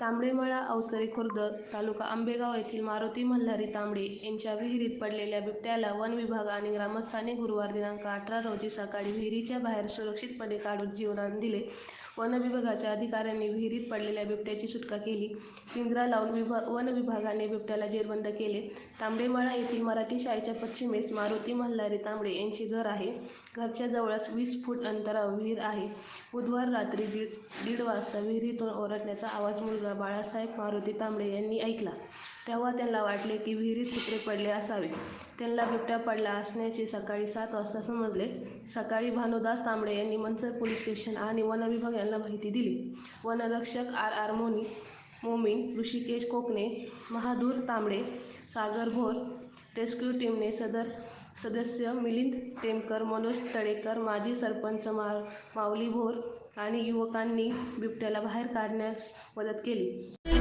तांबडेमळा अवसरे खुर्द तालुका आंबेगाव येथील मारुती मल्हारी तांबडे यांच्या विहिरीत पडलेल्या बिबट्याला वन विभाग आणि ग्रामस्थांनी गुरुवार दिनांक अठरा रोजी सकाळी विहिरीच्या बाहेर सुरक्षितपणे काढून जीवदान दिले. वन विभागाच्या अधिकाऱ्यांनी विहिरीत पडलेल्या बिबट्याची सुटका केली. पिंजरा लावून विभा वन विभागाने बिबट्याला जेरबंद केले. तांबडेमळा येथील मराठी शाळेच्या पश्चिमेस मारुती मल्हारी तांबडे यांचे घर आहे. घराच्या जवळच वीस फूट अंतरावर विहीर आहे. बुधवार रात्री दीड दीड वाजता विहिरीतून ओरडण्याचा आवाज मुलगा बाळासाहेब मारुती तांबडे यांनी ऐकला. तेव्हा त्यांना वाटले की विहिरीत कुत्रे पडले असावे. त्यांना बिबट्या पडला असण्याचे सकाळी सात वाजता समजले. सकाळी भानुदास तांबडे यांनी मनसर पोलीस स्टेशन आणि वन विभाग यांना माहिती दिली. वनरक्षक R R Moni Momin Rishikesh Kokane Mahadur Tambde Sagar Bhor rescue टीमने सदर सदस्य मिलिंद टेमकर मनोज तळेकर माजी सरपंच मा माऊली भोर आणि युवकांनी बिबट्याला बाहेर काढण्यास मदत केली.